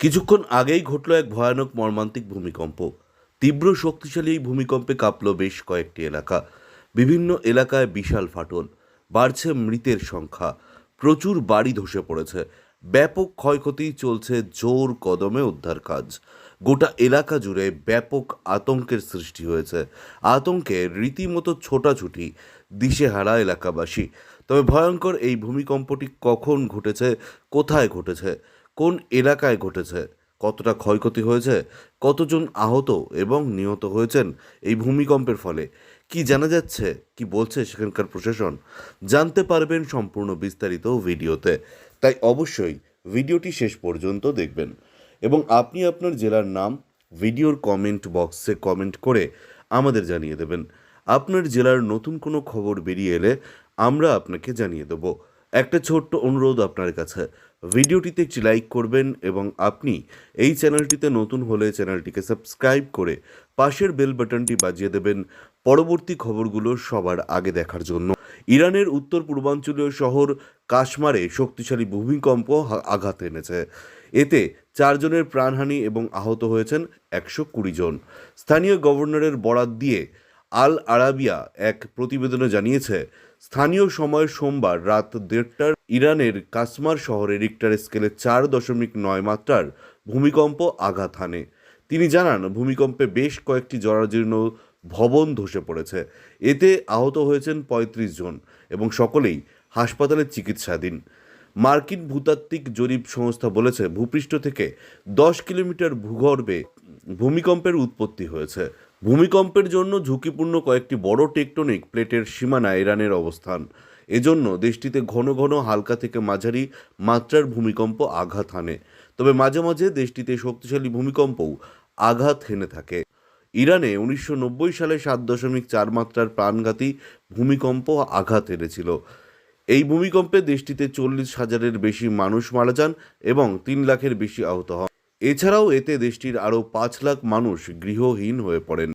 কিছুক্ষণ আগেই ঘটল এক ভয়ানক মর্মান্তিক ভূমিকম্প। তীব্র শক্তিশালী এই ভূমিকম্পে কাঁপল বেশ কয়েকটি এলাকা। বিভিন্ন এলাকায় বিশাল ফাটল, বাড়ছে মৃতের সংখ্যা, প্রচুর বাড়ি ধসে পড়েছে। ব্যাপক ক্ষয়ক্ষতি চলছে জোর কদমে উদ্ধার কাজ। গোটা এলাকা জুড়ে ব্যাপক আতঙ্কের সৃষ্টি হয়েছে। আতঙ্কে রীতিমতো ছোটাছুটি, দিশেহারা এলাকাবাসী। তবে ভয়ঙ্কর এই ভূমিকম্পটি কখন ঘটেছে, কোথায় ঘটেছে কোন এলাকায় ঘটেছে? কতটা ক্ষয়ক্ষতি হয়েছে? কতজন আহত এবং নিহত হয়েছেন এই ভূমিকম্পের ফলে? কি জানা যাচ্ছে? কি বলছে সেখানকার প্রশাসন? জানতে পারবেন সম্পূর্ণ বিস্তারিত ভিডিওতে। তাই অবশ্যই ভিডিওটি শেষ পর্যন্ত দেখবেন এবং আপনি আপনার জেলার নাম ভিডিওর কমেন্ট বক্সে কমেন্ট করে আমাদের জানিয়ে দেবেন। আপনার জেলার নতুন কোনো খবর বেরিয়ে এলে আমরা আপনাকে জানিয়ে দেব। একটা ছোট্ট অনুরোধ আপনার কাছে। ভিডিওটিতে একটি লাইক করবেন এবং আপনি এই চ্যানেলটিতে নতুন হলে চ্যানেলটিকে সাবস্ক্রাইব করে পাশের বেল বাটনটি বাজিয়ে দেবেন পরবর্তী খবরগুলো সবার আগে দেখার জন্য। ইরানের উত্তর পূর্বাঞ্চলীয় শহর কাশমারে শক্তিশালী ভূমিকম্প আঘাত এনেছে। এতে চারজনের প্রাণহানি এবং আহত হয়েছেন একশো কুড়ি জন। স্থানীয় গভর্নরের বরাত দিয়ে আল আরাবিয়া এক প্রতিবেদনে জানিয়েছে, স্থানীয় সময় সোমবার রাত দেড়টার ইরানের কাসমার শহরে রিক্টার স্কেলে চার দশমিক নয় মাত্রার ভূমিকম্প আঘাত হানে। তিনি জানান, ভূমিকম্পে বেশ কয়েকটি জরাজীর্ণ ভবন ধসে পড়েছে। এতে আহত হয়েছেন পঁয়ত্রিশ জন এবং সকলেই হাসপাতালে চিকিৎসাধীন। মার্কিন ভূতাত্ত্বিক জরিপ সংস্থা বলেছে, ভূপৃষ্ঠ থেকে দশ কিলোমিটার ভূগর্ভে ভূমিকম্পের উৎপত্তি হয়েছে। ভূমিকম্পের জন্য ঝুঁকিপূর্ণ কয়েকটি বড় টেকটনিক প্লেটের সীমানা ইরানের অবস্থান। এজন্য দেশটিতে ঘন ঘন হালকা থেকে মাঝারি মাত্রার ভূমিকম্প আঘাত হানে। তবে মাঝে মাঝে দেশটিতে শক্তিশালী ভূমিকম্পও আঘাত হেনে থাকে। ইরানে উনিশশো নব্বই সালে সাত দশমিক চার মাত্রার প্রাণঘাতী ভূমিকম্প আঘাত এনেছিল এই ভূমিকম্পে দেশটিতে চল্লিশ হাজারের বেশি মানুষ মারা যান এবং তিন লাখের বেশি আহত হন। এছাড়াও এতে দেশটির আরও পাঁচ লাখ মানুষ গৃহহীন হয়ে পড়েন।